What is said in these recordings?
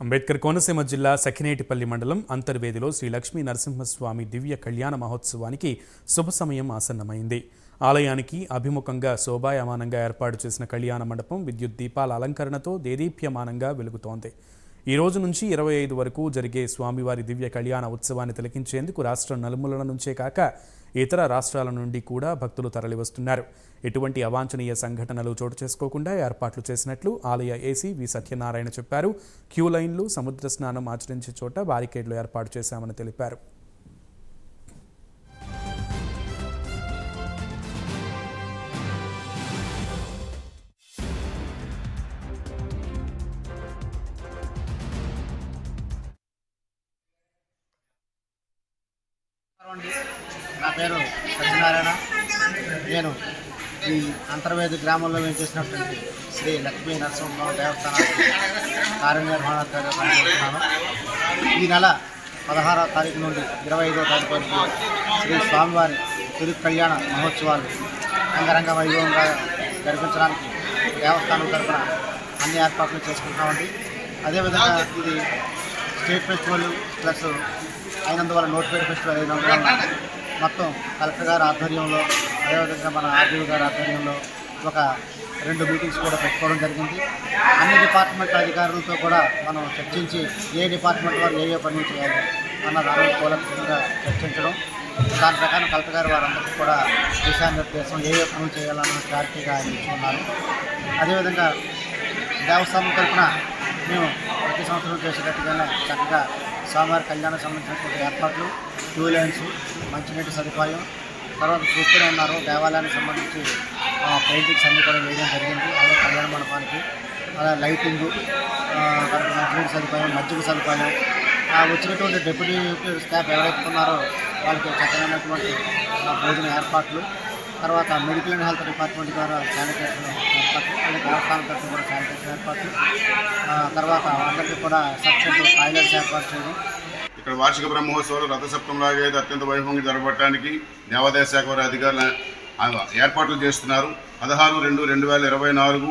అంబేద్కర్ కోనసీమ జిల్లా సఖినేటిపల్లి మండలం అంతర్వేదిలో శ్రీ లక్ష్మీ నరసింహస్వామి దివ్య కళ్యాణ మహోత్సవానికి శుభ సమయం ఆసన్నమైంది. ఆలయానికి అభిముఖంగా శోభాయమానంగా ఏర్పాటు చేసిన కళ్యాణ మండపం విద్యుత్ దీపాల అలంకరణతో దేదీప్యమానంగా వెలుగుతోంది. ఈ రోజు నుంచి ఇరవై ఐదు వరకు జరిగే స్వామివారి దివ్య కళ్యాణ ఉత్సవాన్ని తిలకించేందుకు రాష్ట్ర నలుమూలల నుంచే కాక ఇతర రాష్ట్రాల నుండి కూడా భక్తులు తరలివస్తున్నారు. ఎటువంటి అవాంఛనీయ సంఘటనలు చోటు చేసుకోకుండా ఏర్పాట్లు చేసినట్లు ఆలయ ఏసీ వి సత్యనారాయణ చెప్పారు. క్యూ లైన్లు సముద్ర స్నానం ఆచరించే చోట బారికేడ్లు ఏర్పాటు చేశామని తెలిపారు. నా పేరు సత్యనారాయణ. నేను ఈ అంతర్వేది గ్రామంలో మేము చేసినటువంటి శ్రీ లక్ష్మీ నరసింహ దేవస్థానం కార్యనిర్వహణాధికారిగా పనిచేస్తున్నాను ఈ నెల పదహారవ తారీఖు నుండి ఇరవై ఐదవ తారీఖు వరకు శ్రీ స్వామివారి తిరు కళ్యాణ మహోత్సవాలు అంగరంగ వైభవంగా జరిపించడానికి దేవస్థానం తరఫున అన్ని ఏర్పాట్లు చేసుకుంటున్నామండి. అదేవిధంగా ఇది స్టేట్ ఫెస్టివల్ ప్లస్ అయినందువల్ల నోటిఫైడ్ ఫెస్టివల్ అయినందువల్ల మొత్తం కలెక్టర్ గారి ఆధ్వర్యంలో అదేవిధంగా మన ఆర్డీఓ గారి ఆధ్వర్యంలో ఒక రెండు మీటింగ్స్ కూడా పెట్టుకోవడం జరిగింది. అన్ని డిపార్ట్మెంట్ అధికారులతో కూడా మనం చర్చించి ఏ డిపార్ట్మెంట్ వారు ఏ ఏ పనులు చేయాలి అన్న దాని కూలంగా చర్చించడం. దాని ప్రకారం కలెక్టర్ గారు వారందరికీ కూడా దిశానిర్దేశం ఏ ఏ పనులు చేయాలన్న క్లారిటీగా ఆయన ఇచ్చుకున్నారు. అదేవిధంగా దేవస్థానం తరఫున మేము ప్రతి సంవత్సరం చేసేటట్టుగానే చక్కగా స్వామివారి కళ్యాణం సంబంధించినటువంటి ఏర్పాట్లు టూ లైన్స్ మంచినీటి సదుపాయం తర్వాత చూస్తూనే ఉన్నారు. దేవాలయానికి సంబంధించి ఆ, పెయింటింగ్స్ అన్నీ కూడా వేయడం జరిగింది. అలాగే కళ్యాణ మండపానికి. అలా లైటింగ్ తర్వాత మంచినీటి సదుపాయం మజ్జిగ సదుపాయం. ఆ వచ్చినటువంటి డెప్యూటీ స్టాఫ్ ఎవరైతే ఉన్నారో వాళ్ళకి చక్కనైనటువంటి భోజన ఏర్పాట్లు. తర్వాత మెడికల్ అండ్ హెల్త్ డిపార్ట్మెంట్ ద్వారా శానిటేషన్ ఏర్పాట్లు అలాగే రాష్ట్రాల తరఫున కూడా శానిటేషన్ ఏర్పాట్లు తర్వాత అందరికీ కూడా సబ్సిడీ టాయిలెట్స్ ఏర్పాటు చేయడం. ఇక్కడ వార్షిక బ్రహ్మోత్సవాలు రథసప్తంలాగా అయితే అత్యంత వైభవంగా జరగబట్టడానికి దేవాదాయ శాఖ వారి అధికారులు ఏర్పాట్లు చేస్తున్నారు. పదహారు రెండు రెండు వేల ఇరవై నాలుగు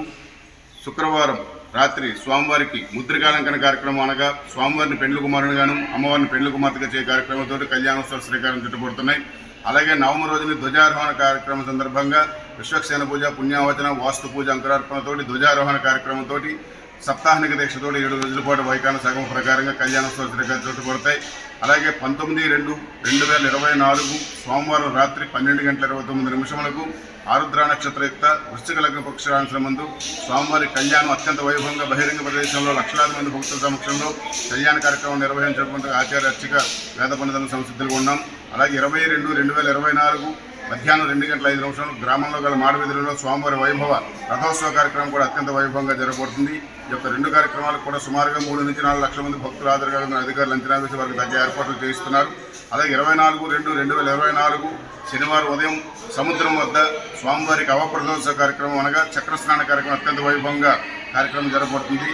శుక్రవారం రాత్రి స్వామివారికి ముద్రికాలంకన కార్యక్రమం అనగా స్వామివారిని పెండ్లు కుమారునిగాను అమ్మవారిని పెండ్లు కుమార్తెగా చేయ కార్యక్రమంతో కళ్యాణోత్సవ శ్రీకారం చుట్టబడుతున్నాయి అలాగే నవమి రోజుని ధ్వజారోహణ కార్యక్రమం సందర్భంగా విశ్వక్సేన పూజ పుణ్యావచన వాస్తు పూజ అంకురార్పణతోటి ధ్వజారోహణ కార్యక్రమంతో సప్తాహనిక దీక్షతోటి ఏడు రోజుల పాటు వైకాన సగం ప్రకారంగా కళ్యాణోత్సవ శ్రీకారం చోటుపడతాయి అలాగే పంతొమ్మిది రెండు రెండు వేల ఇరవై నాలుగు సోమవారం రాత్రి పన్నెండు గంటల ఇరవై తొమ్మిది నిమిషములకు ఆరుద్ర నక్షత్రయుక్త వృశ్చిక లగ్న పక్షరాంశం ముందు స్వామివారి కళ్యాణం అత్యంత వైభవంగా బహిరంగ ప్రదేశంలో లక్షలాది మంది భక్తుల సమక్షంలో కళ్యాణ కార్యక్రమం నిర్వహించడం ఆచార్య అర్చిక వేద పండితుల సంసిద్ధులుగా ఉన్నాం. అలాగే ఇరవై రెండు రెండు వేల ఇరవై నాలుగు మధ్యాహ్నం రెండు గంటల ఐదు నిమిషాలు గ్రామంలో గల మాడవీధులలో స్వామివారి వైభవ రథోత్సవ కార్యక్రమం కూడా అత్యంత వైభవంగా జరగబడుతుంది ఈ యొక్క రెండు కార్యక్రమాలకు కూడా సుమారుగా మూడు నుంచి నాలుగు లక్షల మంది భక్తులు హాజరుగా అధికారులు అంచనా వేసి వారికి తగ్గ ఏర్పాట్లు చేయిస్తున్నారు. అలాగే ఇరవై నాలుగు రెండు రెండు వేల ఇరవై నాలుగు శనివారం ఉదయం సముద్రం వద్ద స్వామివారికి అవప్రదోత్సవ కార్యక్రమం అనగా చక్రస్నాన కార్యక్రమం అత్యంత వైభవంగా కార్యక్రమం జరగబడుతుంది